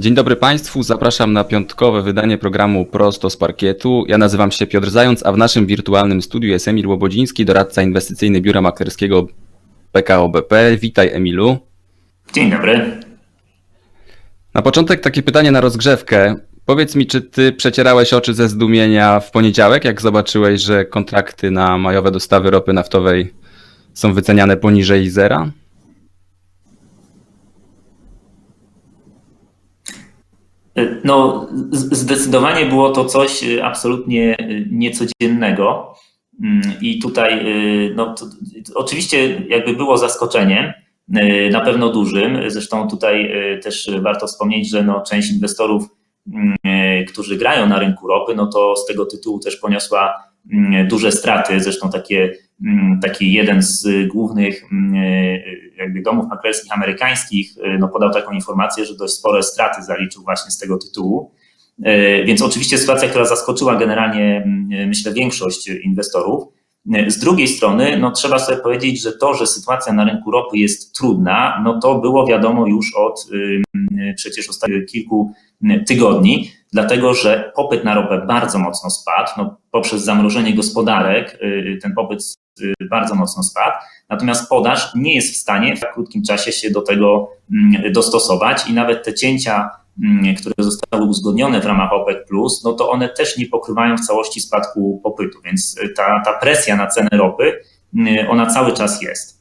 Dzień dobry Państwu, zapraszam na piątkowe wydanie programu Prosto z Parkietu. Ja nazywam się Piotr Zając, a w naszym wirtualnym studiu jest Emil Łobodziński, doradca inwestycyjny Biura Maklerskiego PKO BP. Witaj Emilu. Dzień dobry. Na początek takie pytanie na rozgrzewkę. Powiedz mi, czy ty przecierałeś oczy ze zdumienia w poniedziałek, jak zobaczyłeś, że kontrakty na majowe dostawy ropy naftowej są wyceniane poniżej zera? No, zdecydowanie było to coś y, absolutnie y, niecodziennego. Mm, I tutaj, y, no, to, oczywiście, jakby było zaskoczeniem, na pewno dużym. Zresztą tutaj też warto wspomnieć, że no, część inwestorów, mm, którzy grają na rynku ropy, no to z tego tytułu też poniosła mm, duże straty. Zresztą takie, taki jeden z głównych mm, y, jakby domów maklerskich amerykańskich y, no, podał taką informację, że dość spore straty zaliczył właśnie z tego tytułu. Y, Więc oczywiście sytuacja, która zaskoczyła generalnie, mm, myślę, większość inwestorów. Y, Z drugiej strony, no, trzeba sobie powiedzieć, że to, że sytuacja na rynku ropy jest trudna, no to było wiadomo już od y, y, przecież ostatnich kilku y, tygodni, dlatego że popyt na ropę bardzo mocno spadł. No, poprzez zamrożenie gospodarek y, ten popyt y, bardzo mocno spadł. Natomiast podaż nie jest w stanie w tak krótkim czasie się do tego mm, dostosować i nawet te cięcia, mm, które zostały uzgodnione w ramach OPEC, no to one też nie pokrywają w całości spadku popytu, więc y, ta, ta presja na cenę ropy, y, ona cały czas jest.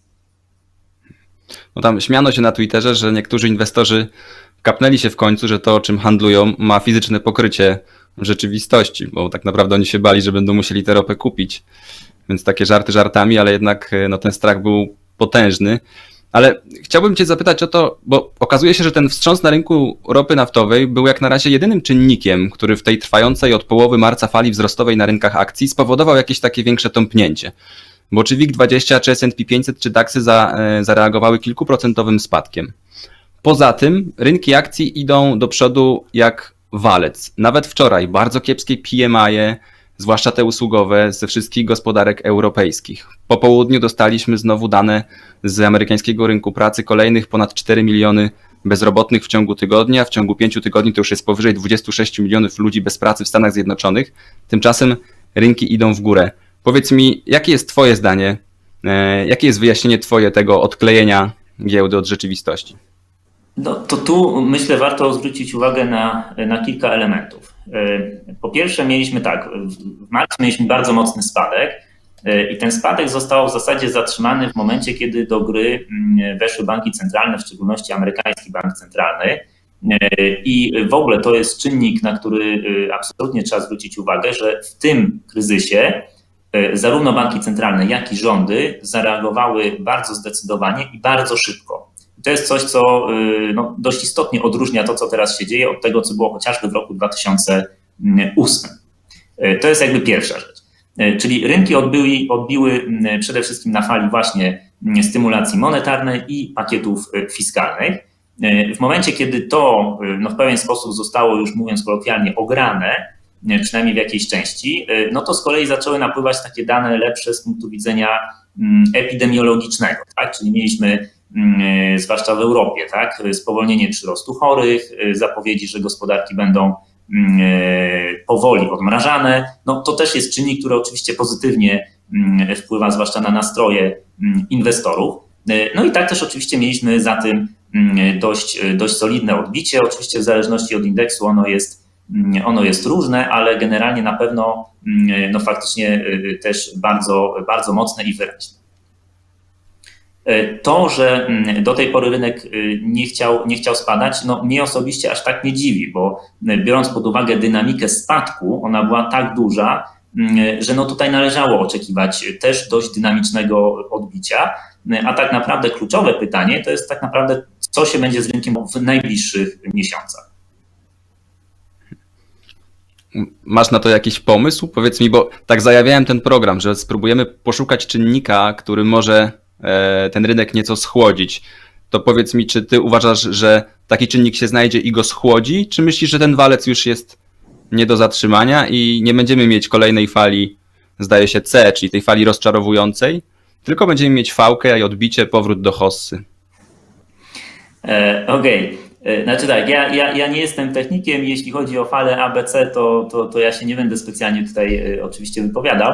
No tam śmiano się na Twitterze, że niektórzy inwestorzy kapnęli się w końcu, że to, czym handlują, ma fizyczne pokrycie w rzeczywistości, bo tak naprawdę oni się bali, że będą musieli tę ropę kupić. Więc takie żarty żartami, ale jednak no, ten strach był potężny. Ale chciałbym Cię zapytać o to, bo okazuje się, że ten wstrząs na rynku ropy naftowej był jak na razie jedynym czynnikiem, który w tej trwającej od połowy marca fali wzrostowej na rynkach akcji spowodował jakieś takie większe tąpnięcie. Bo czy WIG20, czy S&P 500, czy DAXy za, e, zareagowały kilkuprocentowym spadkiem. Poza tym rynki akcji idą do przodu jak walec. Nawet wczoraj bardzo kiepskie PMI, zwłaszcza te usługowe, ze wszystkich gospodarek europejskich. Po południu dostaliśmy znowu dane z amerykańskiego rynku pracy, kolejnych ponad 4 miliony bezrobotnych w ciągu tygodnia. W ciągu 5 tygodni to już jest powyżej 26 milionów ludzi bez pracy w Stanach Zjednoczonych. Tymczasem rynki idą w górę. Powiedz mi, jakie jest Twoje zdanie? E, Jakie jest wyjaśnienie Twoje tego odklejenia giełdy od rzeczywistości? No to tu myślę warto zwrócić uwagę na, na kilka elementów. Po pierwsze mieliśmy tak, w marcu mieliśmy bardzo mocny spadek i ten spadek został w zasadzie zatrzymany w momencie, kiedy do gry weszły banki centralne, w szczególności amerykański bank centralny. I w ogóle to jest czynnik, na który absolutnie trzeba zwrócić uwagę, że w tym kryzysie zarówno banki centralne, jak i rządy zareagowały bardzo zdecydowanie i bardzo szybko. I to jest coś, co no, dość istotnie odróżnia to, co teraz się dzieje, od tego, co było chociażby w roku 2008. To jest jakby pierwsza rzecz. Czyli rynki odbiły, odbiły przede wszystkim na fali właśnie stymulacji monetarnej i pakietów fiskalnych. W momencie, kiedy to no, w pewien sposób zostało już, mówiąc kolokwialnie, ograne, przynajmniej w jakiejś części, no to z kolei zaczęły napływać takie dane lepsze z punktu widzenia epidemiologicznego. Tak? Czyli mieliśmy zwłaszcza w Europie, tak? spowolnienie przyrostu chorych, zapowiedzi, że gospodarki będą powoli odmrażane. No, to też jest czynnik, który oczywiście pozytywnie wpływa zwłaszcza na nastroje inwestorów. No i tak też oczywiście mieliśmy za tym dość, dość solidne odbicie. Oczywiście w zależności od indeksu ono jest, ono jest różne, ale generalnie na pewno no faktycznie też bardzo, bardzo mocne i wyraźne. To, że do tej pory rynek nie chciał, nie chciał spadać, no mnie osobiście aż tak nie dziwi, bo biorąc pod uwagę dynamikę spadku, ona była tak duża, że no tutaj należało oczekiwać też dość dynamicznego odbicia. A tak naprawdę kluczowe pytanie to jest tak naprawdę, co się będzie z rynkiem w najbliższych miesiącach. Masz na to jakiś pomysł? Powiedz mi, bo tak zajawiałem ten program, że spróbujemy poszukać czynnika, który może ten rynek nieco schłodzić. To powiedz mi, czy ty uważasz, że taki czynnik się znajdzie i go schłodzi, czy myślisz, że ten walec już jest nie do zatrzymania i nie będziemy mieć kolejnej fali, zdaje się C, czyli tej fali rozczarowującej, tylko będziemy mieć fałkę i odbicie, powrót do hossy? Okej. Okay. E, Znaczy tak, ja, ja, ja nie jestem technikiem, jeśli chodzi o falę ABC, to, to, to ja się nie będę specjalnie tutaj e, oczywiście wypowiadał.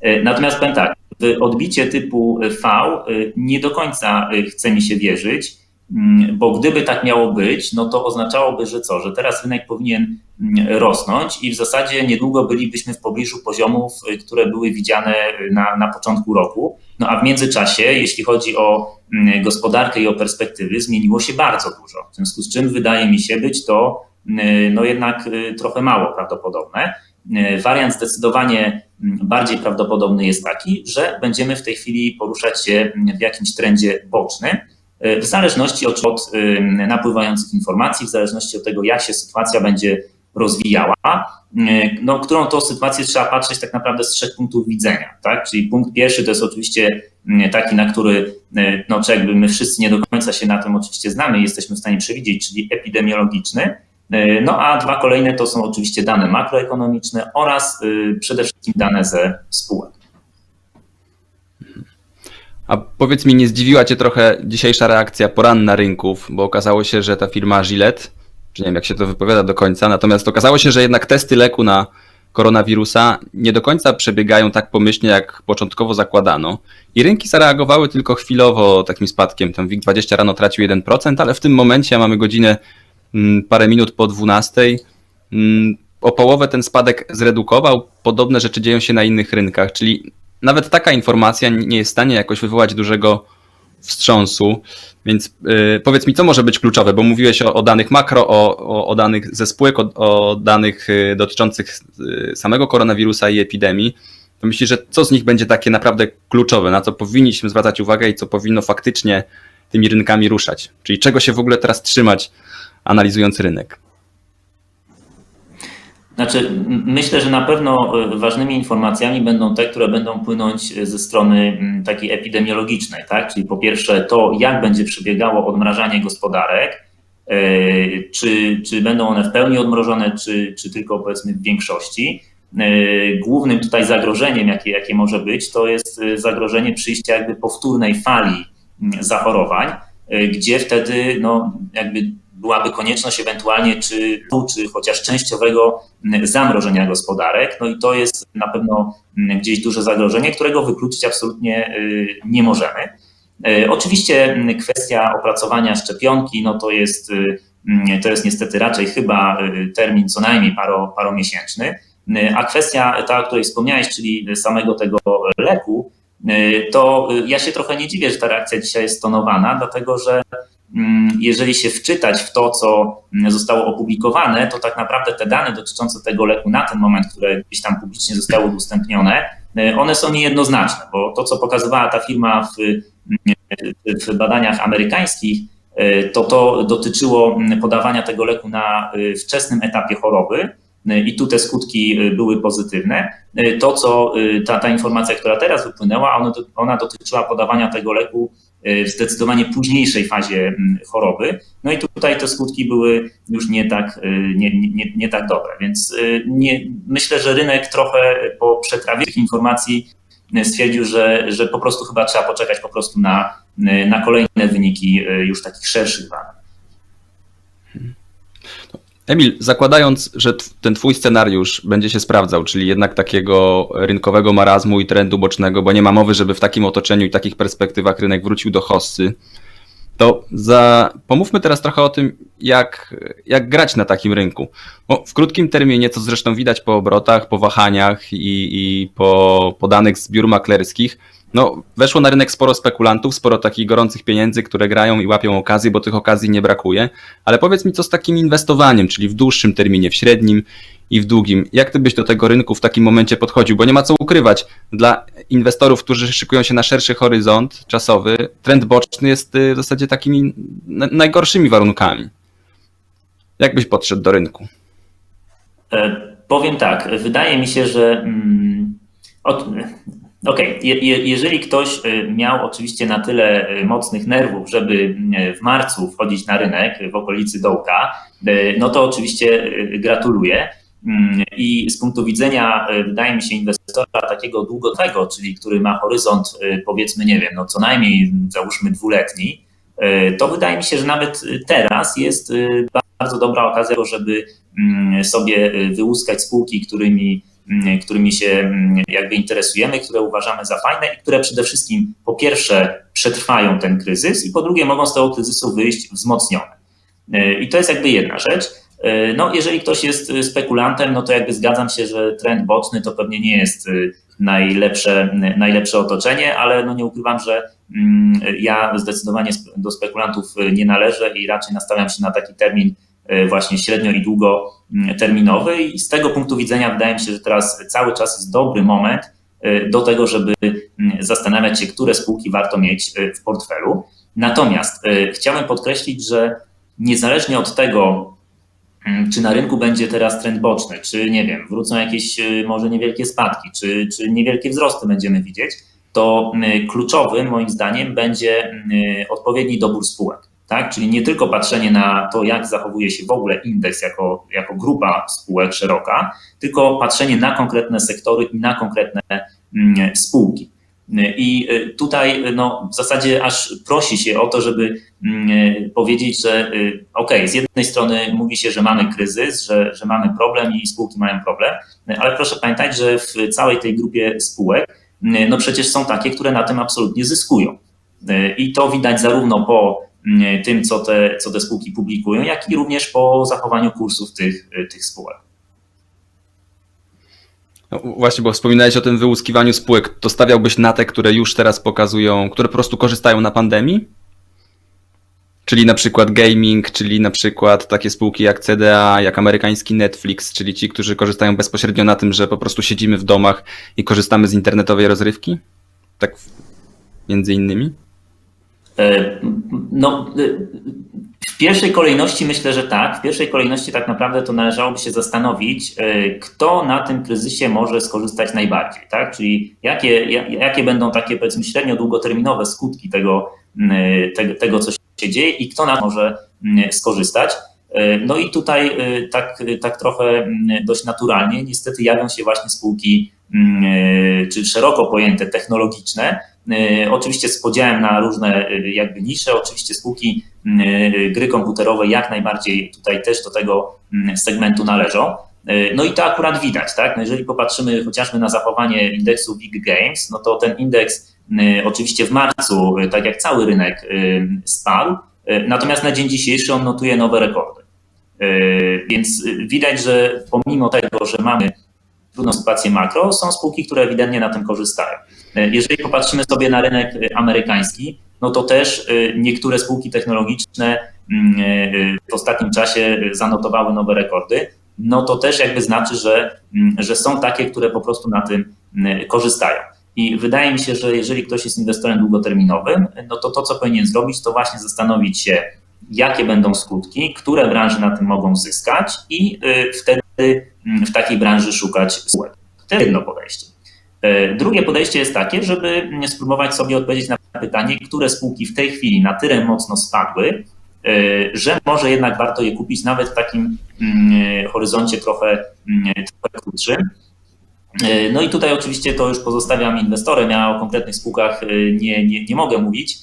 E, Natomiast powiem tak, w odbicie typu V e, nie do końca e, chce mi się wierzyć, mm, bo gdyby tak miało być, no to oznaczałoby, że co, że teraz rynek powinien mm, rosnąć i w zasadzie niedługo bylibyśmy w pobliżu poziomów, które były widziane na, na początku roku. No a w międzyczasie, jeśli chodzi o mm, gospodarkę i o perspektywy, zmieniło się bardzo dużo. W związku z czym wydaje mi się być to no jednak trochę mało prawdopodobne. Y, Wariant zdecydowanie mm, bardziej prawdopodobny jest taki, że będziemy w tej chwili poruszać się mm, w jakimś trendzie bocznym, y, w zależności od, od y, napływających informacji, w zależności od tego, jak się sytuacja będzie rozwijała, no, którą to sytuację trzeba patrzeć tak naprawdę z trzech punktów widzenia. Tak? Czyli punkt pierwszy to jest oczywiście y, taki, na który no, jakby my wszyscy nie do końca się na tym oczywiście znamy i jesteśmy w stanie przewidzieć, czyli epidemiologiczny. Y, No a dwa kolejne to są oczywiście dane makroekonomiczne oraz y, przede wszystkim dane ze spółek. A powiedz mi, nie zdziwiła Cię trochę dzisiejsza reakcja poranna rynków, bo okazało się, że ta firma Gillette, czy nie wiem jak się to wypowiada do końca, natomiast okazało się, że jednak testy leku na koronawirusa nie do końca przebiegają tak pomyślnie, jak początkowo zakładano. I rynki zareagowały tylko chwilowo takim spadkiem. Ten WIG20 rano tracił 1%, ale w tym momencie mamy godzinę parę minut po 12. mm, O połowę ten spadek zredukował. Podobne rzeczy dzieją się na innych rynkach, czyli nawet taka informacja nie jest w stanie jakoś wywołać dużego wstrząsu. Więc yy, powiedz mi, co może być kluczowe, bo mówiłeś o, o danych makro, o, o, o danych ze spółek, o, o danych yy, dotyczących yy, samego koronawirusa i epidemii. To myślisz, że co z nich będzie takie naprawdę kluczowe, na co powinniśmy zwracać uwagę i co powinno faktycznie tymi rynkami ruszać? Czyli czego się w ogóle teraz trzymać, analizując rynek? Znaczy, myślę, że na pewno y, ważnymi informacjami będą te, które będą płynąć y, ze strony takiej epidemiologicznej, tak? Czyli po pierwsze to, jak będzie przebiegało odmrażanie gospodarek, y, czy, czy będą one w pełni odmrożone, czy, czy tylko powiedzmy w większości. Głównym tutaj zagrożeniem, jakie, jakie może być, to jest zagrożenie przyjścia jakby powtórnej fali zachorowań, gdzie wtedy no, jakby byłaby konieczność ewentualnie czy, czy chociaż częściowego zamrożenia gospodarek. No i to jest na pewno gdzieś duże zagrożenie, którego wykluczyć absolutnie y, nie możemy. Y, Oczywiście kwestia opracowania szczepionki, no to jest, y, to jest niestety raczej chyba y, termin co najmniej paro, paromiesięczny. A kwestia ta, o której wspomniałeś, czyli samego tego leku, to ja się trochę nie dziwię, że ta reakcja dzisiaj jest stonowana, dlatego że jeżeli się wczytać w to, co mm, zostało opublikowane, to tak naprawdę te dane dotyczące tego leku na ten moment, które gdzieś tam publicznie zostały udostępnione, y, one są niejednoznaczne, bo to, co pokazywała ta firma w, y, w badaniach amerykańskich, y, to to dotyczyło mm, podawania tego leku na y, wczesnym etapie choroby i tu te skutki były pozytywne. To, co ta, ta informacja, która teraz wypłynęła, ona, dotyczyła podawania tego leku w zdecydowanie późniejszej fazie choroby. No i tutaj te skutki były już nie tak, y, nie, nie, nie tak dobre. Więc y, nie, myślę, że rynek trochę po przetrawie tych informacji stwierdził, że, że po prostu chyba trzeba poczekać po prostu na, na kolejne wyniki już takich szerszych badań. Emil, zakładając, że ten twój scenariusz będzie się sprawdzał, czyli jednak takiego rynkowego marazmu i trendu bocznego, bo nie ma mowy, żeby w takim otoczeniu i takich perspektywach rynek wrócił do hossy, to za... pomówmy teraz trochę o tym, jak, jak grać na takim rynku. Bo w krótkim terminie, co zresztą widać po obrotach, po wahaniach i, i po, po danych z biur maklerskich, no, weszło na rynek sporo spekulantów, sporo takich gorących pieniędzy, które grają i łapią okazję, bo tych okazji nie brakuje. Ale powiedz mi, co z takim inwestowaniem, czyli w dłuższym terminie, w średnim i w długim. Jak ty byś do tego rynku w takim momencie podchodził? Bo nie ma co ukrywać. Dla inwestorów, którzy szykują się na szerszy horyzont czasowy, trend boczny jest y, w zasadzie takimi na- najgorszymi warunkami. Jak byś podszedł do rynku? E, Powiem tak, wydaje mi się, że. mm, od- Okej, je, je, jeżeli ktoś e, miał oczywiście na tyle e, mocnych nerwów, żeby e, w marcu wchodzić na rynek w okolicy dołka, no to oczywiście gratuluję. Mm, I z punktu widzenia, wydaje mi się, inwestora takiego długotrwałego, czyli który ma horyzont, powiedzmy, nie wiem, no co najmniej załóżmy dwuletni, to wydaje mi się, że nawet teraz jest bardzo dobra okazja, żeby mm, sobie wyłuskać spółki, którymi, którymi się mm, jakby interesujemy, które uważamy za fajne i które przede wszystkim po pierwsze przetrwają ten kryzys i po drugie mogą z tego kryzysu wyjść wzmocnione. I to jest jakby jedna rzecz. No, jeżeli ktoś jest spekulantem, no to jakby zgadzam się, że trend boczny to pewnie nie jest najlepsze, najlepsze otoczenie, ale no nie ukrywam, że mm, ja zdecydowanie do spekulantów nie należę i raczej nastawiam się na taki termin właśnie średnio i długoterminowy mm, i z tego punktu widzenia wydaje mi się, że teraz cały czas jest dobry moment e, do tego, żeby mm, zastanawiać się, które spółki warto mieć e, w portfelu. Natomiast chciałbym podkreślić, że niezależnie od tego, Mm, czy na rynku będzie teraz trend boczny, czy nie wiem, wrócą jakieś może niewielkie spadki, czy, czy niewielkie wzrosty będziemy widzieć, to kluczowym moim zdaniem będzie odpowiedni dobór spółek. Tak? Czyli nie tylko patrzenie na to, jak zachowuje się w ogóle indeks jako, jako grupa spółek szeroka, tylko patrzenie na konkretne sektory i na konkretne mm, spółki. I y, tutaj no, w zasadzie aż prosi się o to, żeby mm, y, powiedzieć, że y, ok, z jednej strony mówi się, że mamy kryzys, że, że mamy problem i spółki mają problem, ale proszę pamiętać, że w całej tej grupie spółek no przecież są takie, które na tym absolutnie zyskują. I to widać zarówno po tym, co te, co te spółki publikują, jak i również po zachowaniu kursów tych, tych spółek. No, właśnie, bo wspominałeś o tym wyłuskiwaniu spółek. To stawiałbyś na te, które już teraz pokazują, które po prostu korzystają na pandemii? Czyli na przykład gaming, czyli na przykład takie spółki jak CDA, jak amerykański Netflix, czyli ci, którzy korzystają bezpośrednio na tym, że po prostu siedzimy w domach i korzystamy z internetowej rozrywki? Tak między innymi? E, no, e, w pierwszej kolejności myślę, że tak. W pierwszej kolejności tak naprawdę to należałoby się zastanowić, e, kto na tym kryzysie może skorzystać najbardziej, tak? Czyli jakie, jakie będą takie powiedzmy średnio długoterminowe skutki tego, tego, tego co się dzieje i kto na to może skorzystać. No i tutaj tak, tak trochę dość naturalnie niestety jawią się właśnie spółki, czy szeroko pojęte technologiczne, oczywiście z podziałem na różne e, jakby nisze, oczywiście spółki e, gry komputerowe jak najbardziej tutaj też do tego segmentu należą. No i to akurat widać, tak? No jeżeli popatrzymy chociażby na zachowanie indeksu Big Games, no to ten indeks oczywiście w marcu, tak jak cały rynek, spadł, natomiast na dzień dzisiejszy on notuje nowe rekordy. Więc widać, że pomimo tego, że mamy trudną sytuację makro, są spółki, które ewidentnie na tym korzystają. E, jeżeli popatrzymy sobie na rynek e, amerykański, no to też e, niektóre spółki technologiczne mm, w ostatnim czasie zanotowały nowe rekordy. No to też jakby znaczy, że, mm, że są takie, które po prostu na tym mm, korzystają. I wydaje mi się, że jeżeli ktoś jest inwestorem długoterminowym, no to to, co powinien zrobić, to właśnie zastanowić się, jakie będą skutki, które branże na tym mogą zyskać i wtedy w takiej branży szukać spółek. To jest jedno podejście. E, drugie podejście jest takie, żeby spróbować sobie odpowiedzieć na pytanie, które spółki w tej chwili na tyle mocno spadły, e, że może jednak warto je kupić nawet w takim mm, horyzoncie trochę, mm, trochę krótszym. E, no i tutaj oczywiście to już pozostawiam inwestorem, ja o konkretnych spółkach nie, nie, nie mogę mówić.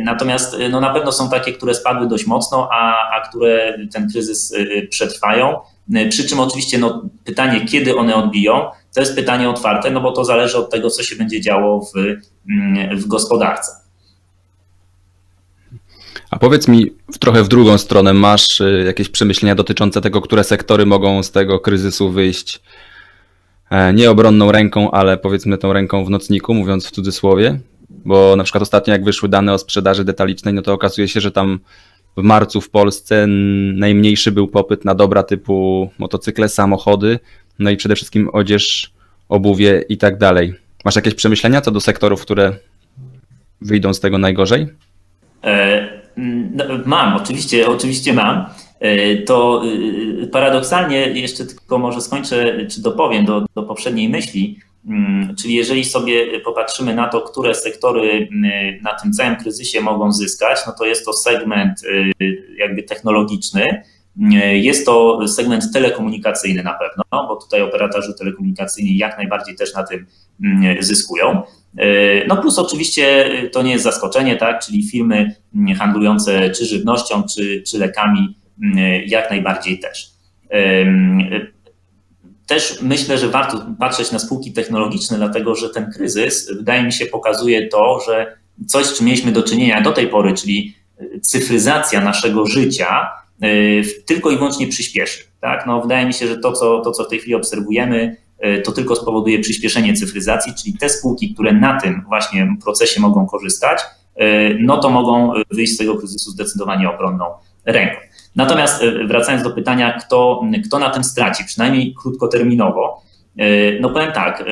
Natomiast no na pewno są takie, które spadły dość mocno, a, a które ten kryzys przetrwają. Przy czym oczywiście no, pytanie, kiedy one odbiją, to jest pytanie otwarte, no bo to zależy od tego, co się będzie działo w, mm, w gospodarce. A powiedz mi trochę w drugą stronę, masz y, jakieś przemyślenia dotyczące tego, które sektory mogą z tego kryzysu wyjść e, nie obronną ręką, ale powiedzmy tą ręką w nocniku, mówiąc w cudzysłowie? Bo na przykład ostatnio jak wyszły dane o sprzedaży detalicznej, no to okazuje się, że tam w marcu w Polsce najmniejszy był popyt na dobra typu motocykle, samochody, no i przede wszystkim odzież, obuwie i tak dalej. Masz jakieś przemyślenia co do sektorów, które wyjdą z tego najgorzej? E, no, mam, oczywiście, oczywiście mam. E, to e, paradoksalnie jeszcze tylko może skończę, czy dopowiem do, do poprzedniej myśli, czyli jeżeli sobie popatrzymy na to, które sektory mm, na tym całym kryzysie mogą zyskać, no to jest to segment jakby technologiczny, Jest to segment telekomunikacyjny na pewno, bo tutaj operatorzy telekomunikacyjni jak najbardziej też na tym zyskują. No plus oczywiście to nie jest zaskoczenie, tak, czyli firmy handlujące czy żywnością, czy, czy lekami jak najbardziej też. Też myślę, że warto patrzeć na spółki technologiczne, dlatego że ten kryzys, wydaje mi się, pokazuje to, że coś, z czym mieliśmy do czynienia do tej pory, czyli cyfryzacja naszego życia, tylko i wyłącznie przyspieszy. Tak? No, wydaje mi się, że to co, to, co w tej chwili obserwujemy, to tylko spowoduje przyspieszenie cyfryzacji, czyli te spółki, które na tym właśnie procesie mogą korzystać, no to mogą wyjść z tego kryzysu zdecydowanie obronną ręką. Natomiast wracając do pytania, kto, kto na tym straci, przynajmniej krótkoterminowo, no powiem tak,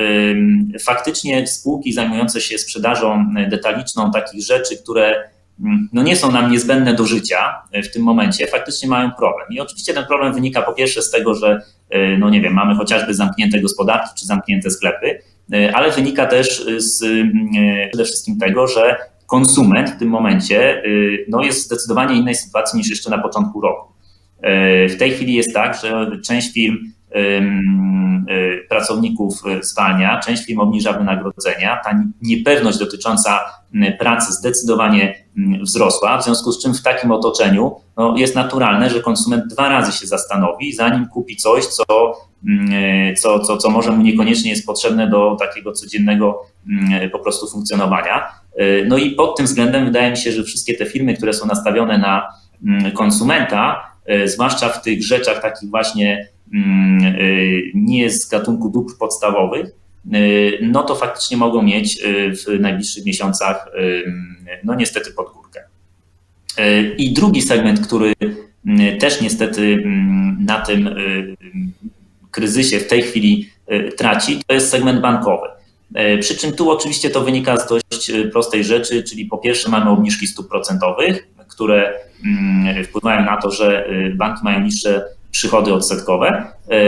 faktycznie spółki zajmujące się sprzedażą detaliczną takich rzeczy, które no nie są nam niezbędne do życia w tym momencie, faktycznie mają problem. I oczywiście ten problem wynika po pierwsze z tego, że no nie wiem, mamy chociażby zamknięte gospodarki czy zamknięte sklepy, ale wynika też z przede wszystkim tego, że konsument w tym momencie no jest w zdecydowanie innej sytuacji niż jeszcze na początku roku. W tej chwili jest tak, że część firm pracowników zwalnia, część firm obniża wynagrodzenia. Ta niepewność dotycząca pracy zdecydowanie wzrosła, w związku z czym w takim otoczeniu no, jest naturalne, że konsument dwa razy się zastanowi, zanim kupi coś, co, co, co, co może mu niekoniecznie jest potrzebne do takiego codziennego po prostu funkcjonowania. No i pod tym względem wydaje mi się, że wszystkie te firmy, które są nastawione na konsumenta, zwłaszcza w tych rzeczach takich właśnie nie z gatunku dóbr podstawowych, no to faktycznie mogą mieć w najbliższych miesiącach, no niestety pod górkę. I drugi segment, który też niestety na tym kryzysie w tej chwili traci, to jest segment bankowy. Przy czym tu oczywiście to wynika z dość prostej rzeczy, czyli po pierwsze mamy obniżki stóp procentowych, które wpływają na to, że banki mają niższe przychody odsetkowe.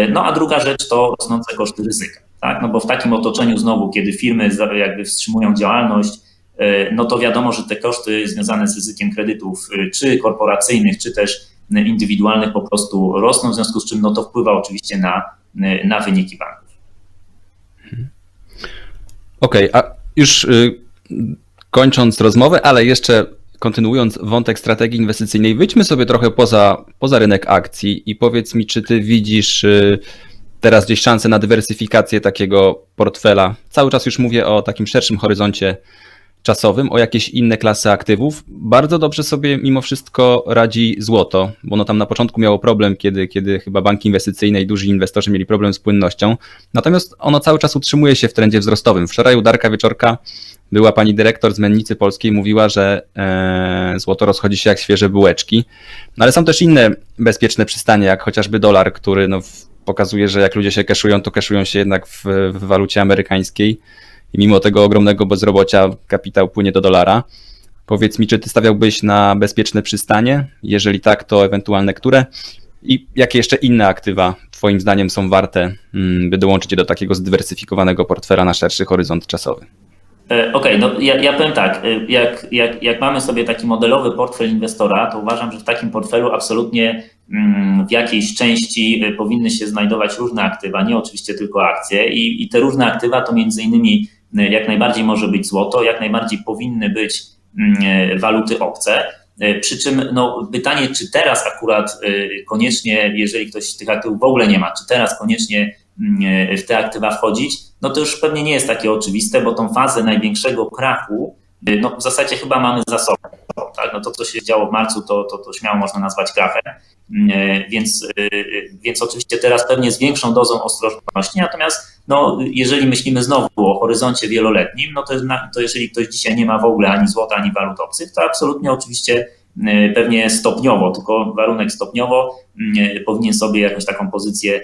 No a druga rzecz to rosnące koszty ryzyka. Tak? No bo w takim otoczeniu znowu, kiedy firmy jakby wstrzymują działalność, no to wiadomo, że te koszty związane z ryzykiem kredytów, czy korporacyjnych, czy też indywidualnych po prostu rosną, w związku z czym no to wpływa oczywiście na, na wyniki banków. Okej, okay, a już y, kończąc rozmowę, ale jeszcze kontynuując wątek strategii inwestycyjnej, wyjdźmy sobie trochę poza, poza rynek akcji i powiedz mi, czy ty widzisz y, teraz gdzieś szansę na dywersyfikację takiego portfela? Cały czas już mówię o takim szerszym horyzoncie czasowym, o jakieś inne klasy aktywów. Bardzo dobrze sobie mimo wszystko radzi złoto, bo ono tam na początku miało problem, kiedy, kiedy chyba banki inwestycyjne i duzi inwestorzy mieli problem z płynnością. Natomiast ono cały czas utrzymuje się w trendzie wzrostowym. Wczoraj u Darka Wieczorka była pani dyrektor z Mennicy Polskiej, mówiła, że e, złoto rozchodzi się jak świeże bułeczki. No ale są też inne bezpieczne przystanie, jak chociażby dolar, który no, pokazuje, że jak ludzie się keszują, to keszują się jednak w, w walucie amerykańskiej i mimo tego ogromnego bezrobocia kapitał płynie do dolara. Powiedz mi, czy ty stawiałbyś na bezpieczne przystanie? Jeżeli tak, to ewentualne które? I jakie jeszcze inne aktywa Twoim zdaniem są warte, by dołączyć je do takiego zdywersyfikowanego portfela na szerszy horyzont czasowy? Okej, okay, no ja, ja powiem tak, jak, jak, jak mamy sobie taki modelowy portfel inwestora, to uważam, że w takim portfelu absolutnie w jakiejś części powinny się znajdować różne aktywa, nie oczywiście tylko akcje i, i te różne aktywa to między innymi jak najbardziej może być złoto, jak najbardziej powinny być waluty obce. Przy czym no, pytanie, czy teraz akurat koniecznie, jeżeli ktoś tych aktywów w ogóle nie ma, czy teraz koniecznie w te aktywa wchodzić, no to już pewnie nie jest takie oczywiste, bo tą fazę największego krachu no w zasadzie chyba mamy za sobą. Tak? No to, co się działo w marcu, to, to, to śmiało można nazwać krachem. Więc, więc oczywiście teraz pewnie z większą dozą ostrożności, natomiast no, jeżeli myślimy znowu o horyzoncie wieloletnim, no to, to jeżeli ktoś dzisiaj nie ma w ogóle ani złota, ani walut obcych, to absolutnie oczywiście pewnie stopniowo, tylko warunek stopniowo powinien sobie jakąś taką pozycję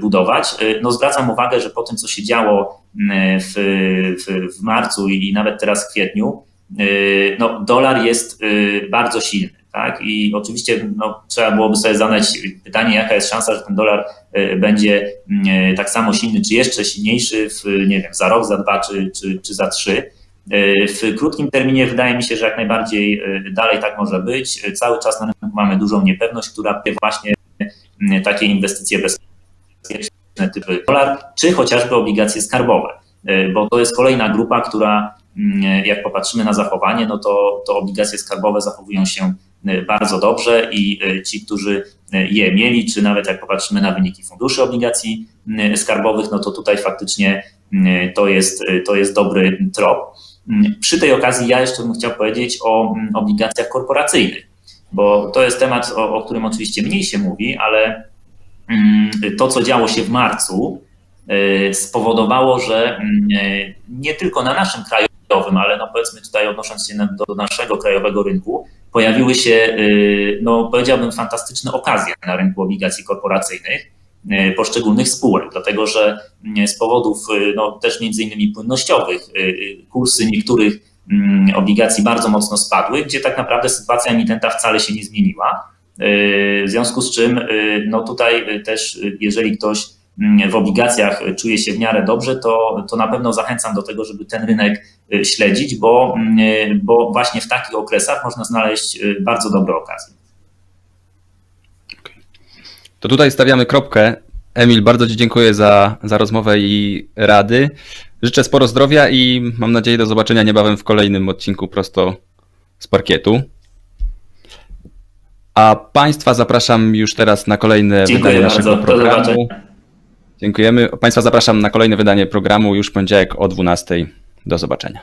budować. No zwracam uwagę, że po tym, co się działo w, w, w marcu i nawet teraz w kwietniu, no dolar jest bardzo silny. Tak? I oczywiście no, trzeba byłoby sobie zadać pytanie, jaka jest szansa, że ten dolar będzie tak samo silny, czy jeszcze silniejszy w, nie wiem, za rok, za dwa, czy, czy, czy za trzy. E, W krótkim terminie wydaje mi się, że jak najbardziej e, dalej tak może być. E, Cały czas na rynku mamy dużą niepewność, która właśnie takie inwestycje bezpieczne typy dolar, czy chociażby obligacje skarbowe, bo to jest kolejna grupa, która jak popatrzymy na zachowanie, no to, to obligacje skarbowe zachowują się bardzo dobrze i ci, którzy je mieli, czy nawet jak popatrzymy na wyniki funduszy obligacji skarbowych, no to tutaj faktycznie to jest, to jest dobry trop. Przy tej okazji ja jeszcze bym chciał powiedzieć o m, obligacjach korporacyjnych, bo to jest temat, o, o którym oczywiście mniej się mówi, ale mm, to, co działo się w marcu, e, spowodowało, że mm, e, nie tylko na naszym krajowym, ale no powiedzmy tutaj odnosząc się do naszego krajowego rynku, pojawiły się, e, no powiedziałbym, fantastyczne okazje na rynku obligacji korporacyjnych poszczególnych spółek, dlatego że mm, z powodów e, no, też między innymi płynnościowych e, e, kursy niektórych mm, obligacji bardzo mocno spadły, gdzie tak naprawdę sytuacja emitenta wcale się nie zmieniła. E, W związku z czym, e, no tutaj e, też, e, jeżeli ktoś mm, w obligacjach czuje się w miarę dobrze, to, to na pewno zachęcam do tego, żeby ten rynek e, śledzić, bo, mm, e, bo właśnie w takich okresach można znaleźć e, bardzo dobre okazje. To tutaj stawiamy kropkę. Emil, bardzo Ci dziękuję za, za rozmowę i rady. Życzę sporo zdrowia i mam nadzieję do zobaczenia niebawem w kolejnym odcinku prosto z parkietu. A Państwa zapraszam już teraz na kolejne Dziękuję wydanie naszego. Do programu. zobaczenia. Dziękujemy. Państwa zapraszam na kolejne wydanie programu już w poniedziałek o 12. Do zobaczenia.